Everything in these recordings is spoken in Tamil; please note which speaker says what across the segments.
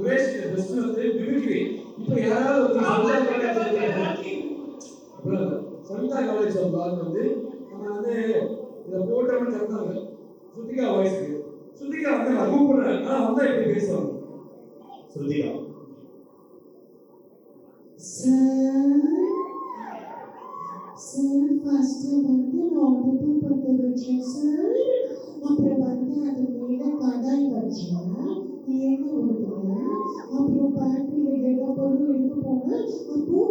Speaker 1: குரேஷ் ஃபர்ஸ்ட் வந்து மிமிக்ரி இப்போ யாராவது ஒரு சந்தா காலேஜ் சந்தா காலேஜ் ஆஃப் லால் வந்து நம்ம வந்து இதை போட்டோம்னு சொன்னாங்க சுத்திகா வாய்ஸ்க்கு சுத்திகா வந்து நான் கூப்பிடுறேன். ஆனா வந்தா இப்படி பேசுவாங்க.
Speaker 2: ஸ்ருதிகா
Speaker 3: சார் ஃபர்ஸ்ட் வந்து நான் உப்பு பட்டு வச்சேன் சார் அப்புறம் வந்து அது மேல கடாய் வச்சேன் அப்புறம் பேக்கரியில் எல்லா பொருளும் எடுக்க போனேன் அப்போ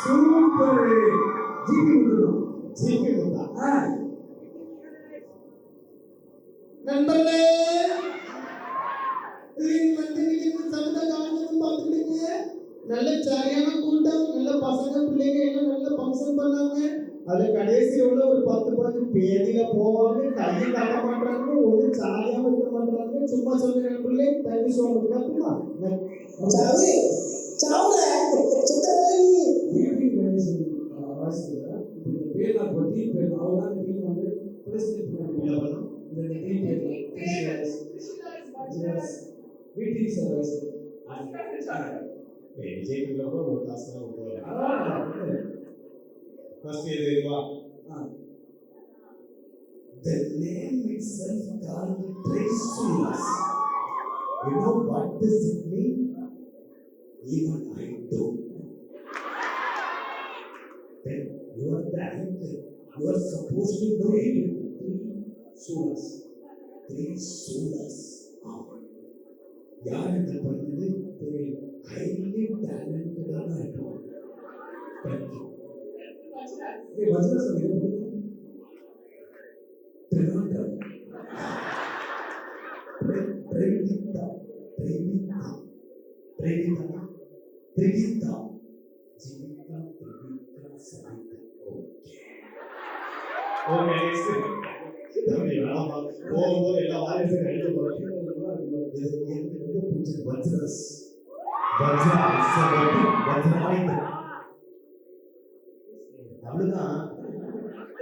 Speaker 1: சூப்பர் ஜிபி வந்துடும்
Speaker 2: ஜிபி முந்தா
Speaker 3: நண்பர்களே வந்து சமத காரணம் நல்ல சரியான கூட்டம் நல்ல பசங்க பிள்ளைங்க எல்லாம் நல்ல ஃபங்க்ஷன் பண்ணாங்க அது கடைசியில் உள்ள ஒரு பத்து பதினஞ்சு பேதியில போவாங்க கையை காட்ட மாட்டாங்க ஒண்ணு சாலியாம இருக்க மாட்டாங்க சும்மா சொல்லுங்க நண்பர்களே தேங்க்யூ ஸோ மச் கத்துமா
Speaker 4: சாவு சாவுல சித்தரவி
Speaker 1: மீட்டிங் கணேசன் வாசிக்கல இந்த பேர் நான் இப்போ டீம் பேர் அவர் தான் டீம் வந்து பிரசிடென்ட் பண்ணி இந்த டீம் பேர் மீட்டிங் சார் வாய்ஸ்
Speaker 2: விஜய் கூட ஒரு காசு
Speaker 4: The name itself called Trisulas. You know what does it mean? Even I do. Then you are the anchor. You are supposed to know it. Three sulas. Three sulas. யார் இந்த பண்ணது தெரியும் ஹைலி டேலண்டடான ¿Te imaginas
Speaker 2: a Dios? Pregunta. Pregunta. Pregunta. Pregunta. Pregunta. Ok, sí.
Speaker 4: También, ¿no? ¿Cómo de lavar ese cabello? ¿Por.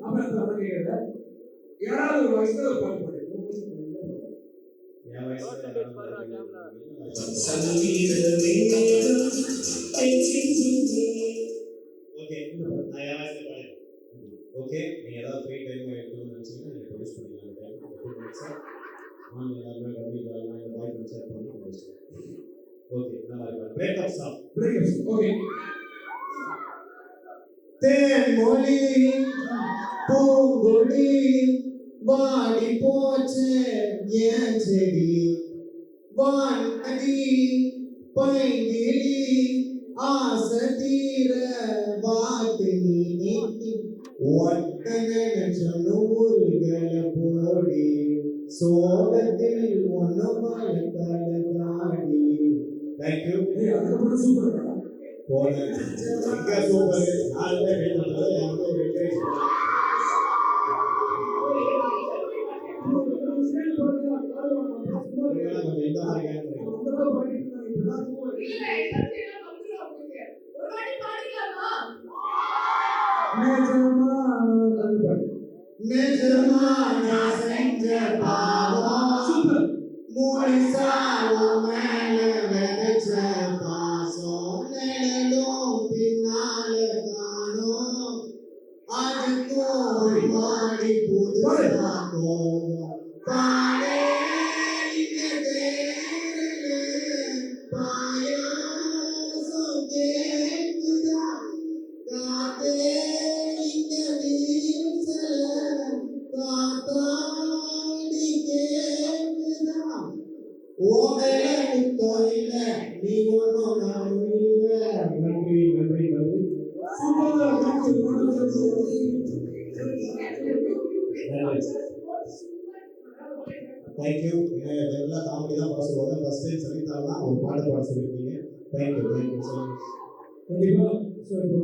Speaker 1: அவங்க கேக்குறத யாராவது ஒரு வாய்ஸ்ல ஒரு பாட்டு.
Speaker 2: என் வயசுல ஓகே நான் என் வயசுல ஓகே நீங்க ஏதாவது ஃப்ரீ டைம் எடுக்கணும்னு நினைச்சீங்கன்னா நீங்க ப்ரொடியூஸ் பண்ணிக்கலாம். அந்த டைம் டூ மினிட்ஸ் ஆன் எல்லாருமே ரவி வரலாம் இந்த பாய் ஃப்ரெண்ட்ஸ் பண்ணி ஓகே நல்லா இருக்கு breakup song
Speaker 1: Breakups. Okay.
Speaker 3: Thenmozhi Poongodi வாடி போச்சு ஏன் செடி? வான்நதி பைங்கிழி ஆசை தீர வாட்டு நீ நீட்டி ஒட்டனை போடி சோகத்தில் ஒன்னு மழை தாடி.
Speaker 2: தேங்க் யூ
Speaker 1: ஏய் அதுக்கப்புறம் சூப்பர்
Speaker 3: बोले इनका शो करे आज मैं भेज रहा है हम लोग बैठे Nirmana Sanjay Bhava Super Mori Salo Mele Mele நன்றி நன்றி நன்றி
Speaker 2: தேங்க்யூ எல்லாம் காமெடி தான் பாட சொல்லுவாங்க ஃபர்ஸ்ட் டைம் சங்கீதா தான் ஒரு பாட்டு பாட சொல்லியிருக்கீங்க. தேங்க்யூ தேங்க்யூ
Speaker 1: ஸோ இப்போ